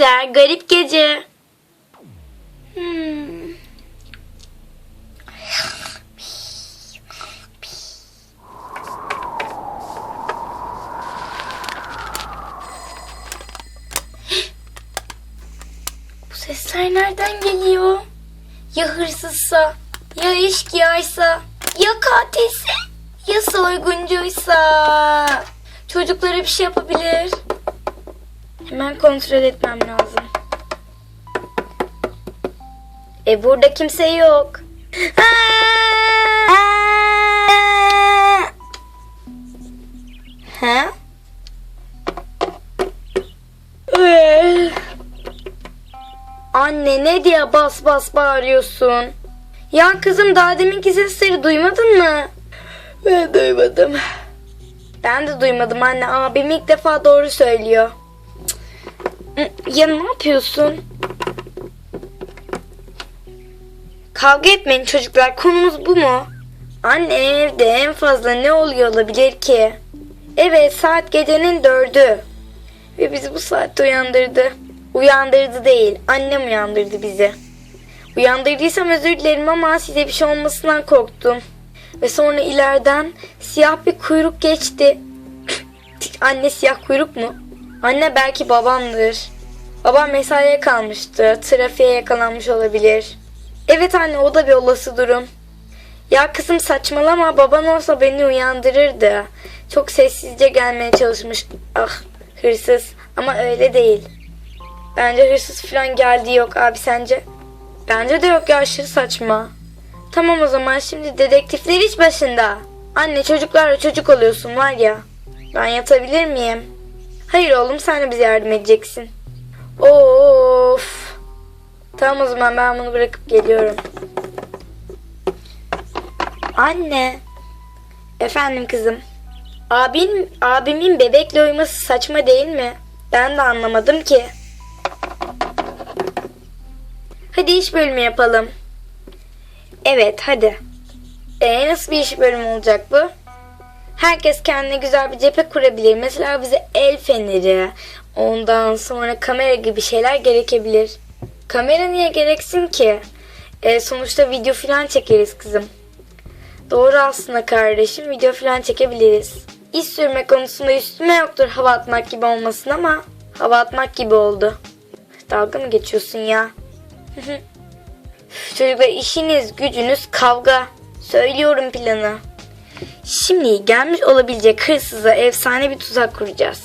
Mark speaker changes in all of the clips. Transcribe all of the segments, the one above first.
Speaker 1: gençler, garip gece. Hmm. Bu sesler nereden geliyor? Ya hırsızsa, ya eşkıyaysa, ya katilse, ya soyguncuysa. Çocuklara bir şey yapabilir. Hemen kontrol etmem lazım. E burada kimse yok. Ha? Anne ne diye bas bas bağırıyorsun? Ya kızım daha deminki sesleri duymadın mı? Ben duymadım. Ben de duymadım anne. Abim ilk defa doğru söylüyor. Ya ne yapıyorsun? Kavga etmeyin çocuklar. Konumuz bu mu? Anne evde en fazla ne oluyor olabilir ki? Evet saat gecenin dördü. Ve bizi bu saatte uyandırdı. Uyandırdı değil. Annem uyandırdı bizi. Uyandırdıysam özür dilerim ama size bir şey olmasından korktum. Ve sonra ileriden siyah bir kuyruk geçti. Anne siyah kuyruk mu? Anne belki babamdır. Babam mesaiye kalmıştı. Trafiğe yakalanmış olabilir. Evet anne o da bir olası durum. Ya kızım saçmalama baban olsa beni uyandırırdı. Çok sessizce gelmeye çalışmış. Ah hırsız ama öyle değil. Bence hırsız falan geldi yok abi sence? Bence de yok ya aşırı saçma. Tamam o zaman şimdi dedektifler iş başında. Anne çocuklarla çocuk oluyorsun var ya. Ben yatabilir miyim? Hayır oğlum sen de bize yardım edeceksin. Of. Tamam o zaman ben bunu bırakıp geliyorum. Anne. Efendim kızım. Abim, abimin bebekle uyuması saçma değil mi? Ben de anlamadım ki. Hadi iş bölümü yapalım. Evet hadi. Ee, nasıl bir iş bölümü olacak bu? Herkes kendine güzel bir cephe kurabilir. Mesela bize el feneri, ondan sonra kamera gibi şeyler gerekebilir. Kamera niye gereksin ki? Ee, sonuçta video falan çekeriz kızım. Doğru aslında kardeşim video falan çekebiliriz. İş sürme konusunda üstüme yoktur hava atmak gibi olmasın ama hava atmak gibi oldu. Dalga mı geçiyorsun ya? Çocuklar işiniz gücünüz kavga. Söylüyorum planı. Şimdi gelmiş olabilecek hırsıza efsane bir tuzak kuracağız.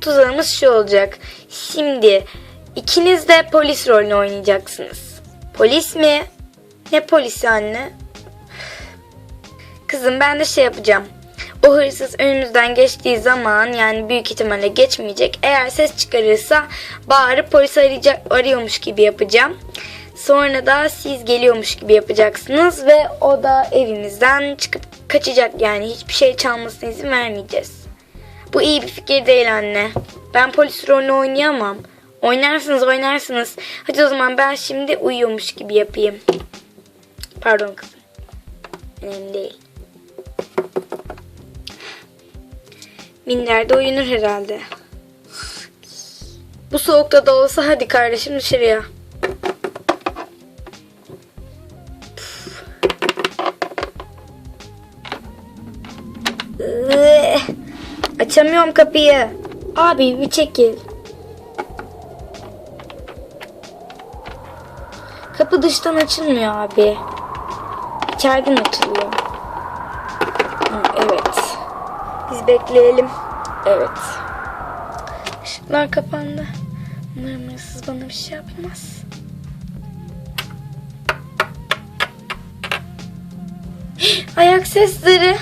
Speaker 1: Tuzağımız şu olacak. Şimdi ikiniz de polis rolünü oynayacaksınız. Polis mi? Ne polisi anne? Kızım ben de şey yapacağım. O hırsız önümüzden geçtiği zaman yani büyük ihtimalle geçmeyecek. Eğer ses çıkarırsa bağırıp polis arayacak, arıyormuş gibi yapacağım. Sonra da siz geliyormuş gibi yapacaksınız ve o da evinizden çıkıp kaçacak yani hiçbir şey çalmasına izin vermeyeceğiz. Bu iyi bir fikir değil anne. Ben polis rolünü oynayamam. Oynarsınız oynarsınız. Hadi o zaman ben şimdi uyuyormuş gibi yapayım. Pardon kızım. Önemli değil. Minder de uyunur herhalde. Bu soğukta da olsa hadi kardeşim dışarıya. Açamıyorum kapıyı. Abi bir çekil. Kapı dıştan açılmıyor abi. İçeriden açılıyor. Ha, evet. Biz bekleyelim. Evet. Işıklar kapandı. Umarım hırsız bana bir şey yapmaz. Ayak sesleri.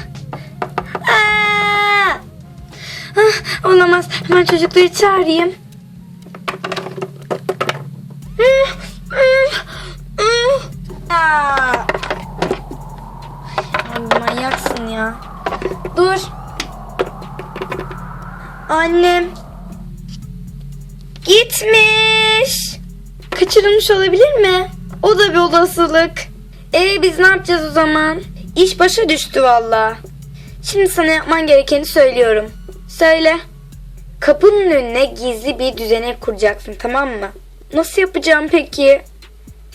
Speaker 1: Olamaz. Hemen çocukları çağırayım. Manyaksın ya. Dur. Annem. Gitmiş. Kaçırılmış olabilir mi? O da bir olasılık. E biz ne yapacağız o zaman? İş başa düştü valla. Şimdi sana yapman gerekeni söylüyorum. Söyle. Kapının önüne gizli bir düzenek kuracaksın tamam mı? Nasıl yapacağım peki?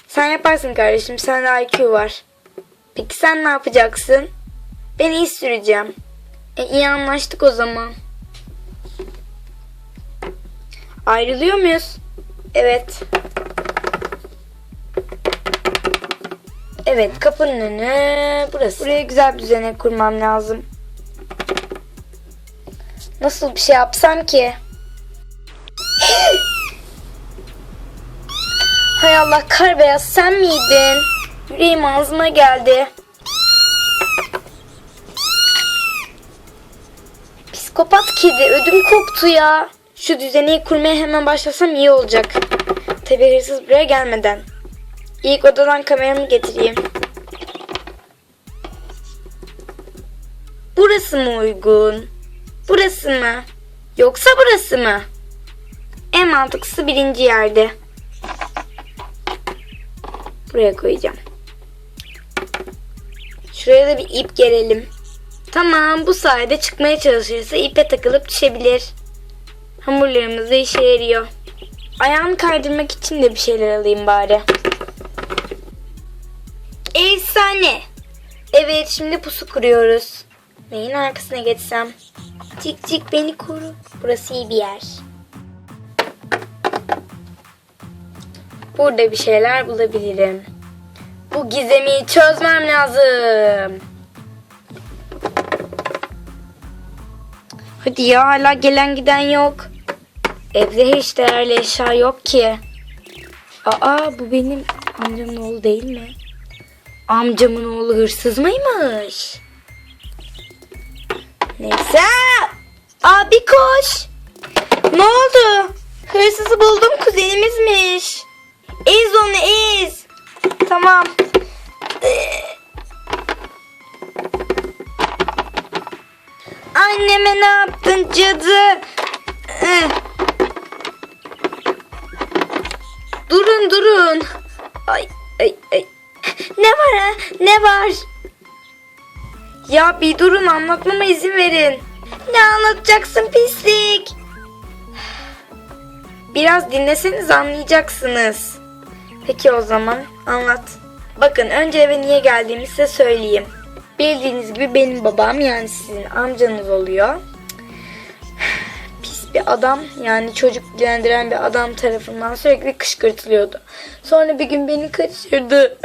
Speaker 1: Sen yaparsın kardeşim. Sende IQ var. Peki sen ne yapacaksın? Ben iyi süreceğim. E, iyi anlaştık o zaman. Ayrılıyor muyuz? Evet. Evet kapının önü burası. Buraya güzel bir düzenek kurmam lazım. Nasıl bir şey yapsam ki? Hay Allah kar beyaz sen miydin? Yüreğim ağzıma geldi. Psikopat kedi ödüm koptu ya. Şu düzeneyi kurmaya hemen başlasam iyi olacak. Tabi hırsız buraya gelmeden. İlk odadan kameramı getireyim. Burası mı uygun? Burası mı? Yoksa burası mı? En mantıklısı birinci yerde. Buraya koyacağım. Şuraya da bir ip gerelim. Tamam bu sayede çıkmaya çalışırsa ipe takılıp düşebilir. Hamurlarımız da işe yarıyor. Ayağını kaydırmak için de bir şeyler alayım bari. Efsane. Evet şimdi pusu kuruyoruz. Neyin arkasına geçsem? Cik cik beni koru. Burası iyi bir yer. Burada bir şeyler bulabilirim. Bu gizemi çözmem lazım. Hadi ya hala gelen giden yok. Evde hiç değerli eşya yok ki. Aa bu benim amcamın oğlu değil mi? Amcamın oğlu hırsız mıymış? Neyse. Abi koş. Ne oldu? Hırsızı buldum kuzenimizmiş. Ez onu ez. Tamam. Anneme ne yaptın cadı? Eh. Durun durun. Ay ay ay. Ne var ha? Ne var? Ya bir durun anlatmama izin verin. Ne anlatacaksın pislik? Biraz dinleseniz anlayacaksınız. Peki o zaman anlat. Bakın önce eve niye geldiğimi size söyleyeyim. Bildiğiniz gibi benim babam yani sizin amcanız oluyor. Pis bir adam yani çocuk dilendiren bir adam tarafından sürekli kışkırtılıyordu. Sonra bir gün beni kaçırdı.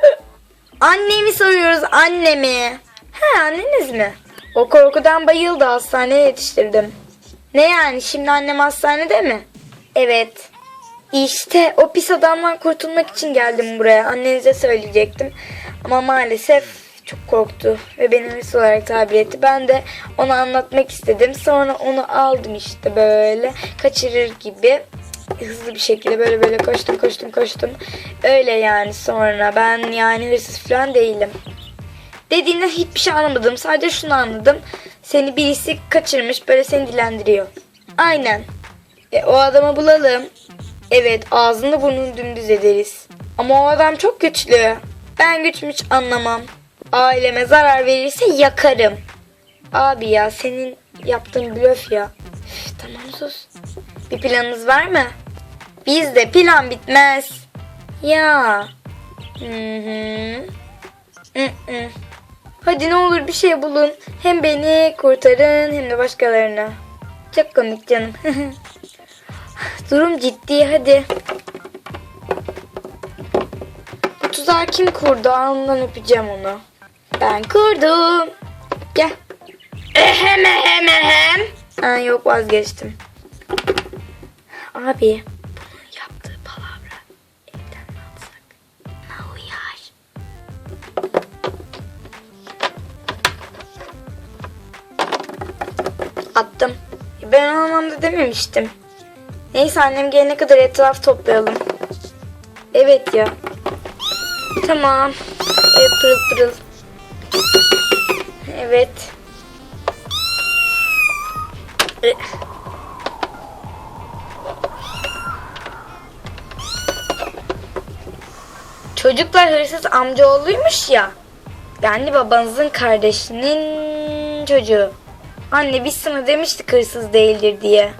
Speaker 1: Annemi soruyoruz annemi. He anneniz mi? O korkudan bayıldı hastaneye yetiştirdim. Ne yani şimdi annem hastanede mi? Evet. İşte o pis adamdan kurtulmak için geldim buraya. Annenize söyleyecektim. Ama maalesef çok korktu ve beni hırsız olarak tabir etti. Ben de ona anlatmak istedim. Sonra onu aldım işte böyle kaçırır gibi hızlı bir şekilde böyle böyle koştum koştum koştum. Öyle yani sonra ben yani hırsız falan değilim. Dediğinden hiçbir şey anlamadım. Sadece şunu anladım. Seni birisi kaçırmış böyle seni dilendiriyor. Aynen. E, o adamı bulalım. Evet ağzını burnunu dümdüz ederiz. Ama o adam çok güçlü. Ben güçmüş anlamam. Aileme zarar verirse yakarım. Abi ya senin yaptığın blöf ya. Üf, tamam sus. Bir planınız var mı? Bizde plan bitmez. Ya. Hı hı. Hı hı. Hadi ne olur bir şey bulun. Hem beni kurtarın hem de başkalarını. Çok komik canım. Durum ciddi hadi. Bu tuzağı kim kurdu? Alnından öpeceğim onu. Ben kurdum. Gel. Ehem ehem ehem. Ha, yok vazgeçtim. Abi Attım. Ben o anlamda dememiştim. Neyse annem gelene kadar etraf toplayalım. Evet ya. Tamam. Evet pırıl pırıl. Evet. Eh. Çocuklar hırsız amcaoğluymuş ya. Yani babanızın kardeşinin çocuğu. Anne biz sana demiştik hırsız değildir diye.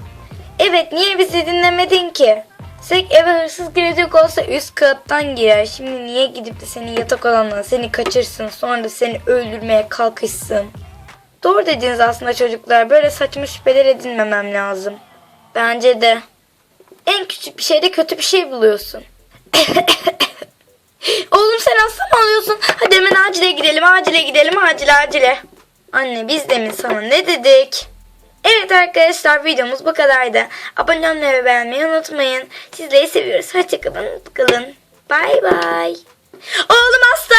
Speaker 1: Evet niye bizi dinlemedin ki? Sen eve hırsız girecek olsa üst kattan girer. Şimdi niye gidip de senin yatak odandan seni kaçırsın sonra da seni öldürmeye kalkışsın? Doğru dediniz aslında çocuklar. Böyle saçma şüpheler edinmemem lazım. Bence de. En küçük bir şeyde kötü bir şey buluyorsun. Oğlum sen hasta mı oluyorsun? Hadi hemen acile gidelim, acile gidelim, acile acile. Anne biz demin sana ne dedik? Evet arkadaşlar videomuz bu kadardı. Abone olmayı ve beğenmeyi unutmayın. Sizleri seviyoruz. Hoşçakalın. Kalın. Bay bay. Oğlum hasta.